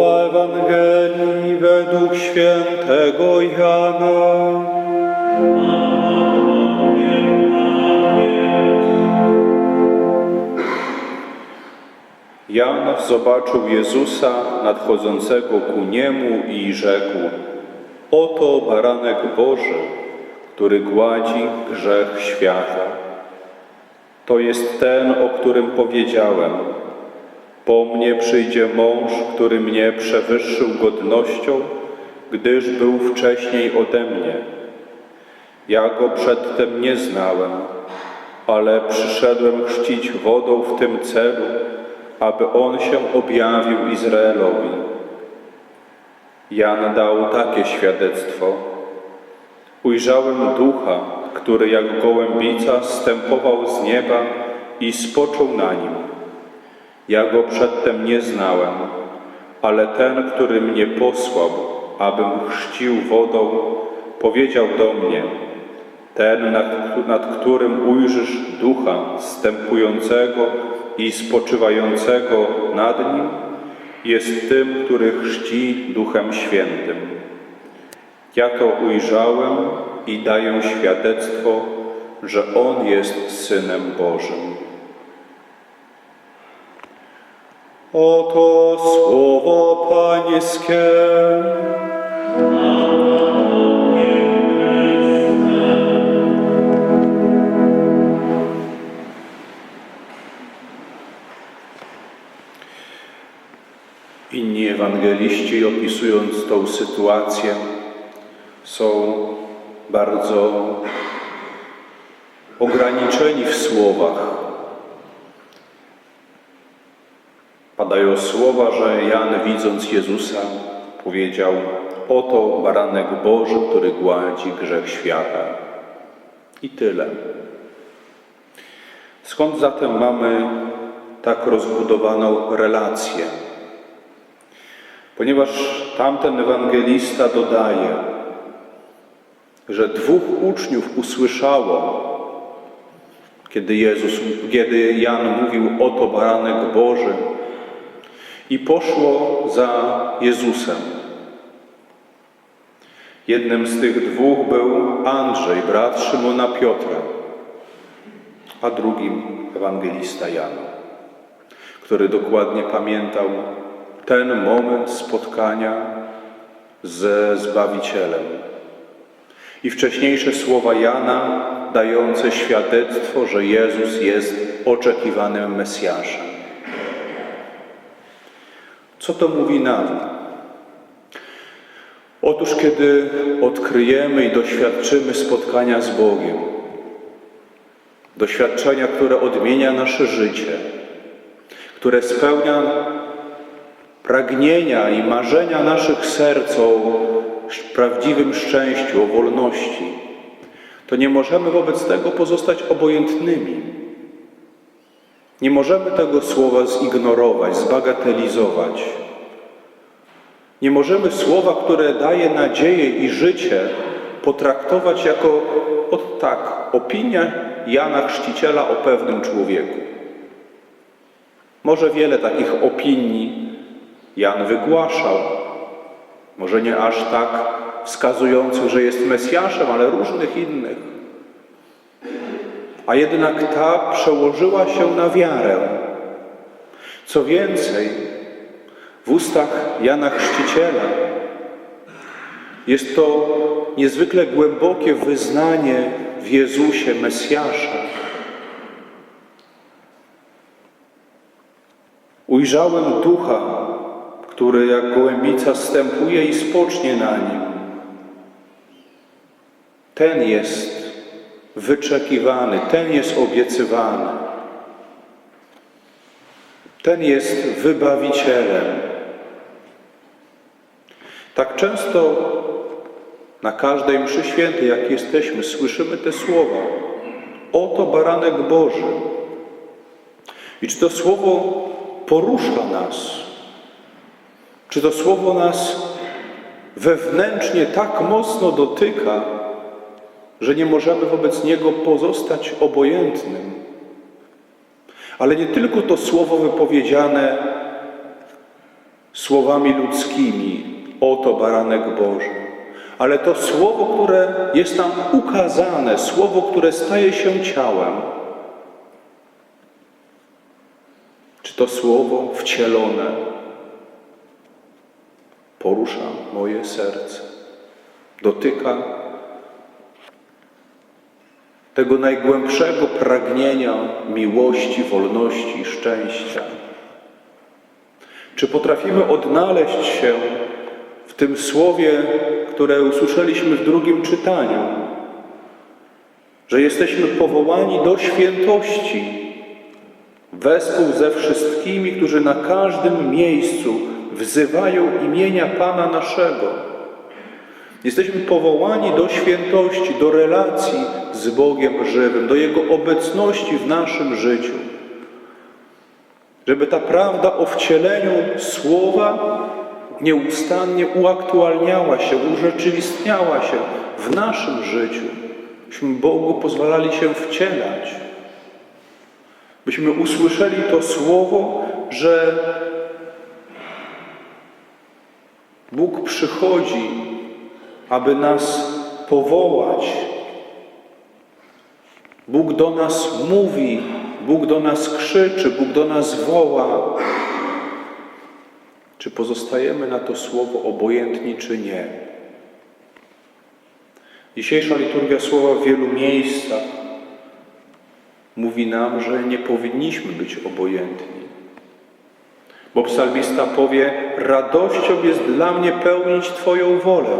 Słowa Ewangelii według świętego Jana. Jan zobaczył Jezusa nadchodzącego ku niemu i rzekł: Oto baranek Boży, który gładzi grzech świata. To jest ten, o którym powiedziałem. Po mnie przyjdzie mąż, który mnie przewyższył godnością, gdyż był wcześniej ode mnie. Ja go przedtem nie znałem, ale przyszedłem chrzcić wodą w tym celu, aby on się objawił Izraelowi. Jan dał takie świadectwo. Ujrzałem ducha, który jak gołębica stępował z nieba i spoczął na nim. Ja go przedtem nie znałem, ale ten, który mnie posłał, abym chrzcił wodą, powiedział do mnie, ten, nad, nad którym ujrzysz ducha stępującego i spoczywającego nad nim, jest tym, który chrzci duchem świętym. Ja to ujrzałem i daję świadectwo, że On jest Synem Bożym. Oto słowo Pańskie. Inni ewangeliści, opisując tą sytuację, są bardzo ograniczeni w słowach. Padają słowa, że Jan, widząc Jezusa, powiedział: Oto baranek Boży, który gładzi grzech świata. I tyle. Skąd zatem mamy tak rozbudowaną relację? Ponieważ tamten ewangelista dodaje, że dwóch uczniów usłyszało, kiedy Jezus, kiedy Jan mówił oto baranek Boży i poszło za Jezusem. Jednym z tych dwóch był Andrzej, brat Szymona Piotra, a drugim ewangelista Jan, który dokładnie pamiętał ten moment spotkania ze Zbawicielem. I wcześniejsze słowa Jana dające świadectwo, że Jezus jest oczekiwanym Mesjaszem. Co to mówi nam? Otóż, kiedy odkryjemy i doświadczymy spotkania z Bogiem, doświadczenia, które odmienia nasze życie, które spełnia pragnienia i marzenia naszych serc o prawdziwym szczęściu, o wolności, to nie możemy wobec tego pozostać obojętnymi. Nie możemy tego słowa zignorować, zbagatelizować. Nie możemy słowa, które daje nadzieję i życie, potraktować jako od tak, opinia Jana Chrzciciela o pewnym człowieku. Może wiele takich opinii Jan wygłaszał, może nie aż tak wskazujących, że jest Mesjaszem, ale różnych innych. A jednak ta przełożyła się na wiarę. Co więcej, w ustach Jana Chrzciciela jest to niezwykle głębokie wyznanie w Jezusie Mesjasza. Ujrzałem ducha, który jak gołębica stępuje i spocznie na nim. Ten jest wyczekiwany, ten jest obiecywany. Ten jest wybawicielem. Tak często na każdej mszy świętej, jak jesteśmy, słyszymy te słowa. Oto baranek Boży. I czy to słowo porusza nas? Czy to słowo nas wewnętrznie tak mocno dotyka, że nie możemy wobec niego pozostać obojętnym? Ale nie tylko to słowo wypowiedziane słowami ludzkimi, oto baranek Boży, ale to słowo, które jest nam ukazane, słowo, które staje się ciałem. Czy to słowo wcielone porusza moje serce, dotyka tego najgłębszego pragnienia miłości, wolności i szczęścia? Czy potrafimy odnaleźć się w tym słowie, które usłyszeliśmy w drugim czytaniu, że jesteśmy powołani do świętości wespół ze wszystkimi, którzy na każdym miejscu wzywają imienia Pana naszego? Jesteśmy powołani do świętości, do relacji z Bogiem żywym, do Jego obecności w naszym życiu. Żeby ta prawda o wcieleniu Słowa nieustannie uaktualniała się, urzeczywistniała się w naszym życiu. Byśmy Bogu pozwalali się wcielać. Byśmy usłyszeli to Słowo, że Bóg przychodzi, aby nas powołać. Bóg do nas mówi, Bóg do nas krzyczy, Bóg do nas woła. Czy pozostajemy na to słowo obojętni, czy nie? Dzisiejsza liturgia słowa w wielu miejscach mówi nam, że nie powinniśmy być obojętni. Bo psalmista powie: Radością jest dla mnie pełnić Twoją wolę.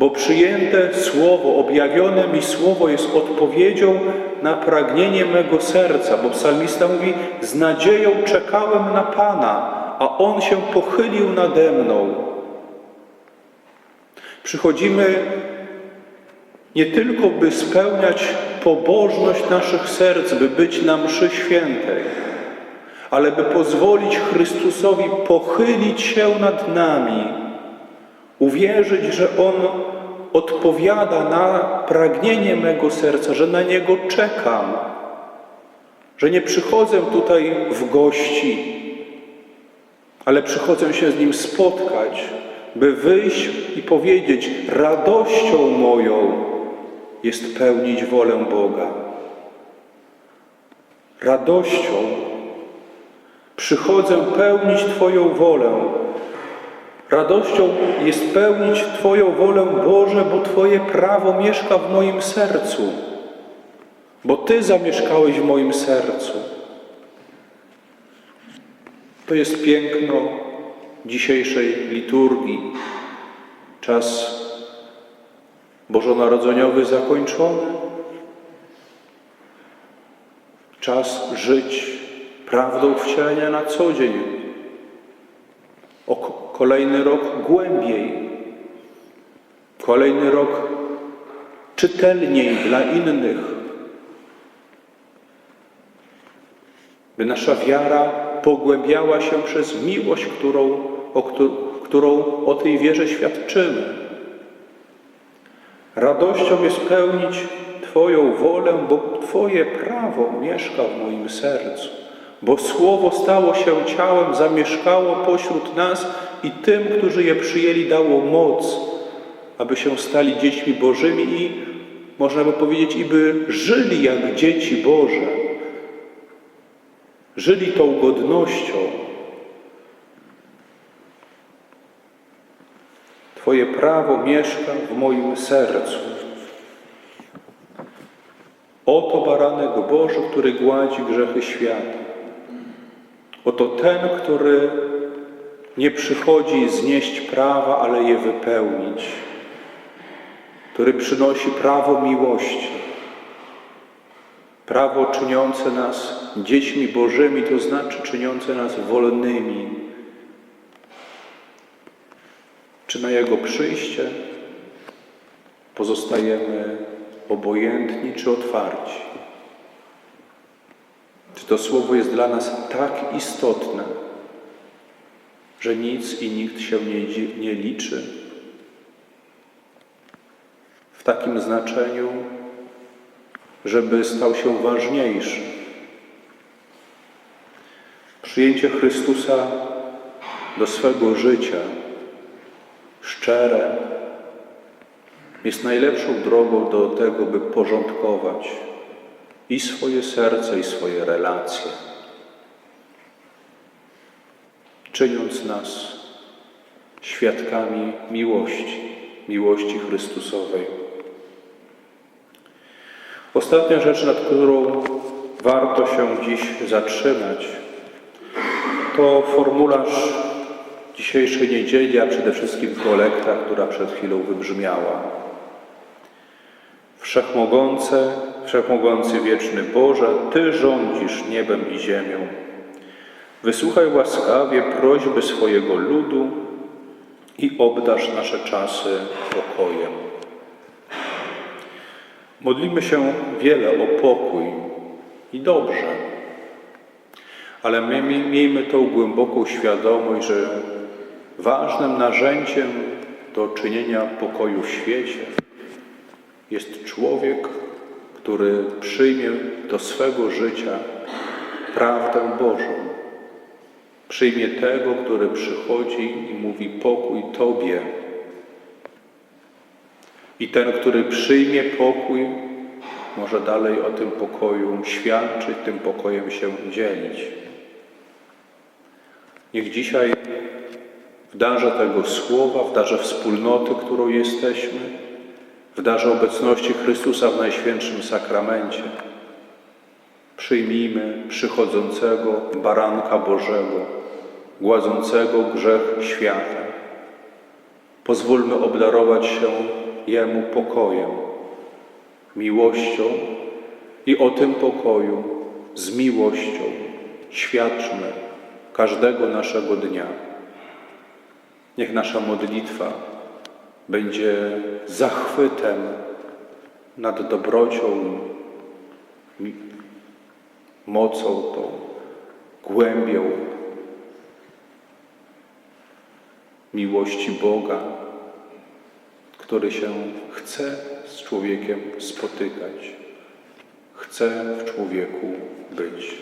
Bo przyjęte słowo, objawione mi słowo jest odpowiedzią na pragnienie mego serca. Bo psalmista mówi: Z nadzieją czekałem na Pana, a On się pochylił nade mną. Przychodzimy nie tylko, by spełniać pobożność naszych serc, by być na mszy świętej, ale by pozwolić Chrystusowi pochylić się nad nami, uwierzyć, że On odpowiada na pragnienie mego serca, że na Niego czekam, że nie przychodzę tutaj w gości, ale przychodzę się z Nim spotkać, by wyjść i powiedzieć: Radością moją jest pełnić wolę Boga. Radością przychodzę pełnić Twoją wolę. Radością jest pełnić Twoją wolę, Boże, bo Twoje prawo mieszka w moim sercu, bo Ty zamieszkałeś w moim sercu. To jest piękno dzisiejszej liturgii. Czas bożonarodzeniowy zakończony. Czas żyć prawdą wcielenia na co dzień. Kolejny rok głębiej. Kolejny rok czytelniej dla innych. By nasza wiara pogłębiała się przez miłość, którą o, którą o tej wierze świadczymy. Radością jest pełnić Twoją wolę, bo Twoje prawo mieszka w moim sercu, bo Słowo stało się ciałem, zamieszkało pośród nas i tym, którzy je przyjęli, dało moc, aby się stali dziećmi Bożymi i, można by powiedzieć, i by żyli jak dzieci Boże. Żyli tą godnością, Twoje prawo mieszka w moim sercu. Oto baranek Boży, który gładzi grzechy świata. Oto ten, który nie przychodzi znieść prawa, ale je wypełnić. Który przynosi prawo miłości. Prawo czyniące nas dziećmi Bożymi, to znaczy czyniące nas wolnymi Czy na Jego przyjście pozostajemy obojętni czy otwarci? Czy to słowo jest dla nas tak istotne, że nic i nikt się nie, nie liczy? W takim znaczeniu, żeby stał się ważniejszy Przyjęcie Chrystusa do swego życia, szczere, jest najlepszą drogą do tego, by porządkować i swoje serce, i swoje relacje, czyniąc nas świadkami miłości, miłości Chrystusowej. Ostatnia rzecz, nad którą warto się dziś zatrzymać, to formularz dzisiejszej niedzieli, a przede wszystkim kolekta, która przed chwilą wybrzmiała. Wszechmogące, wszechmogący wieczny Boże, Ty rządzisz niebem i ziemią. Wysłuchaj łaskawie prośby swojego ludu i obdarz nasze czasy pokojem. Modlimy się wiele o pokój i dobrze, ale my miejmy tą głęboką świadomość, że ważnym narzędziem do czynienia pokoju w świecie jest człowiek, który przyjmie do swego życia prawdę Bożą. Przyjmie tego, który przychodzi i mówi pokój Tobie. I ten, który przyjmie pokój, może dalej o tym pokoju świadczyć, tym pokojem się dzielić. Niech dzisiaj w darze tego słowa, w darze wspólnoty, którą jesteśmy, w darze obecności Chrystusa w Najświętszym Sakramencie, przyjmijmy przychodzącego Baranka Bożego, gładzącego grzech świata. Pozwólmy obdarować się Jemu pokojem, miłością i o tym pokoju z miłością świadczmy każdego naszego dnia. Niech nasza modlitwa będzie zachwytem nad dobrocią, mocą, tą głębią miłości Boga, który się chce z człowiekiem spotykać, chce w człowieku być.